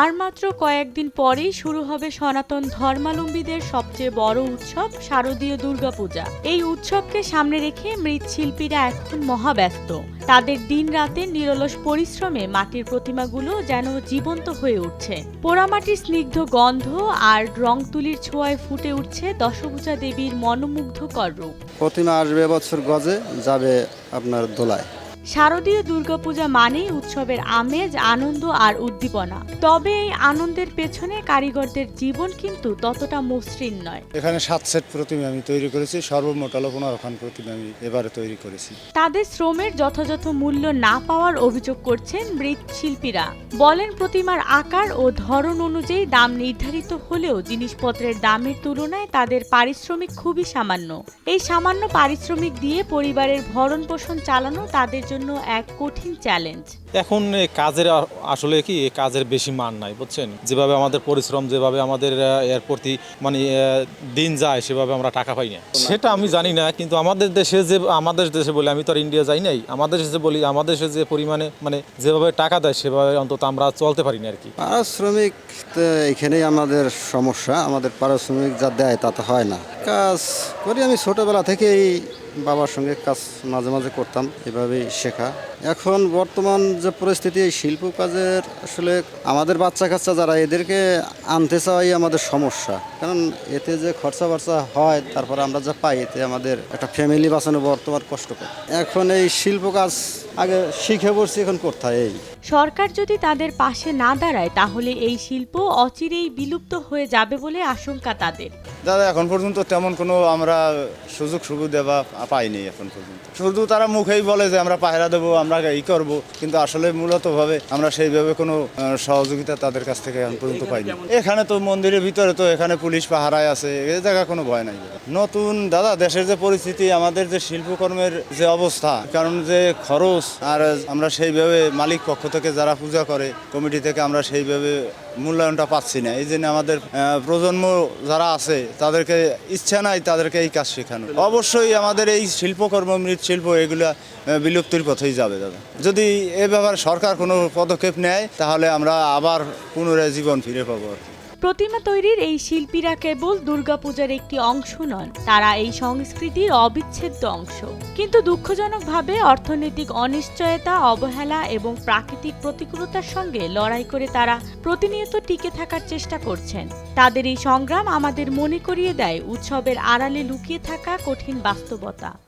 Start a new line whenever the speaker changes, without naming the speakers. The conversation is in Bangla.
আর মাত্র কয়েকদিন পরেই শুরু হবে সনাতন ধর্মালম্বীদের সবচেয়ে বড় উৎসব শারদীয় দুর্গাপূজা। এই উৎসবকে সামনে রেখে মৃৎশিল্পীরা এখন মহাব্যস্ত। তাদের দিন রাতে নিরলস পরিশ্রমে মাটির প্রতিমাগুলো যেন জীবন্ত হয়ে উঠছে। পোড়ামাটির স্নিগ্ধ গন্ধ আর রং তুলির ছোঁয়ায় ফুটে উঠছে দশভূজা দেবীর মনোমুগ্ধকর রূপ।
প্রতিমা আসবে বছর গজে, যাবে আপনার দোলায়।
শারদীয় দুর্গাপূজা মানেই উৎসবের আমেজ আনন্দ আর উদ্দীপনা। তবে এই আনন্দের পেছনে কারিগরদের জীবন কিন্তু ততটা মসৃণ নয়।
এখানে সাত সেট প্রতিমা আমি তৈরি করেছি সর্বমোট হলো পনেরোখান প্রতিমা আমি এবারে তৈরি করেছি।
তাদের শ্রমের যথাযথ মূল্য না পাওয়ার অভিযোগ করছেন মৃৎশিল্পীরা। বলেন প্রতিমার আকার ও ধরন অনুযায়ী দাম নির্ধারিত হলেও জিনিসপত্রের দামের তুলনায় তাদের পারিশ্রমিক খুবই সামান্য। এই সামান্য পারিশ্রমিক দিয়ে পরিবারের ভরণ পোষণ চালানো তাদের জন্য এক কঠিন চ্যালেঞ্জ।
এখন কাজের আসলে কি কাজের বেশি মান নাই বুঝছেন? যেভাবে আমাদের পরিশ্রম যেভাবে আমাদের এর প্রতি মানে দিন যায় সেভাবে আমরা টাকা পাই না। সেটা আমি জানি না কিন্তু আমাদের দেশে যে আমাদের দেশে বলি আমি তো আর ইন্ডিয়া যাই নাই আমাদের দেশে বলি আমাদের দেশে যে পরিমাণে মানে যেভাবে টাকা দেয় সেভাবে অন্তত আমরা চলতে পারি না আর কি।
পারিশ্রমিক তো এখানেই আমাদের সমস্যা আমাদের পারিশ্রমিক যা দেয় তা তো হয় না। কাজ করি। আমি ছোটবেলা থেকেই বাবার সঙ্গে কাজ মাঝে মাঝে করতাম এভাবেই শেখা। এখন বর্তমান যে পরিস্থিতি এই শিল্প কাজের আসলে আমাদের বাচ্চা কাচ্চা যারা এদেরকে আনতে চাওয়াই আমাদের সমস্যা। কারণ এতে যে খরচা বর্চা হয় তারপর আমরা যা পাই এতে আমাদের একটা ফ্যামিলি বাঁচানো বর্তমান কষ্টকর। এখন এই শিল্প কাজ আগে শিখে পড়ছি এখন কোথায় এই?
সরকার যদি তাদের পাশে না দাঁড়ায় তাহলে এই শিল্প অচিরেই বিলুপ্ত হয়ে যাবে বলে আশঙ্কা তাদের।
দাদা এখন পর্যন্ত তেমন কোনো আমরা সুযোগ সুবিধা বা পাইনি এখন পর্যন্ত। শুধু তারা মুখেই বলে যে আমরা পায়রা দেবো, আমরা এই করব, কিন্তু আসলে মূলতভাবে আমরা সেইভাবে কোনো সহযোগিতা তাদের কাছ থেকে এখন পর্যন্ত পাইনি। এখানে তো মন্দিরের ভিতরে তো এখানে পুলিশ পাহারায় আছে এই জায়গা কোনো ভয় নাই। নতুন, দাদা, দেশের যে পরিস্থিতি, আমাদের যে শিল্পকর্মের যে অবস্থা, কারণ যে খরচ, আর আমরা সেইভাবে মালিক পক্ষ থেকে যারা পূজা করে, কমিটি থেকে আমরা সেইভাবে মূল্যায়নটা পাচ্ছি না। এই জন্য আমাদের প্রজন্ম যারা আছে, তাদেরকে ইচ্ছা নাই তাদেরকে এই কাজ শেখানো অবশ্যই আমাদের এই শিল্পকর্ম মৃৎশিল্প এগুলো বিলুপ্তির পথেই যাবে দাদা যদি এ ব্যাপারে সরকার কোনো পদক্ষেপ নেয়, তাহলে আমরা আবার পুনরায় জীবন ফিরে পাবো আর কি।
প্রতিমা তৈরির এই শিল্পীরা কেবল দুর্গাপূজার একটি অংশ নন, তারা এই সংস্কৃতির অবিচ্ছেদ্য অংশ। কিন্তু দুঃখজনকভাবে অর্থনৈতিক অনিশ্চয়তা, অবহেলা এবং প্রাকৃতিক প্রতিকূলতার সঙ্গে লড়াই করে তারা প্রতিনিয়ত টিকে থাকার চেষ্টা করছেন। তাদের এই সংগ্রাম আমাদের মনে করিয়ে দেয় উৎসবের আড়ালে লুকিয়ে থাকা কঠিন বাস্তবতা।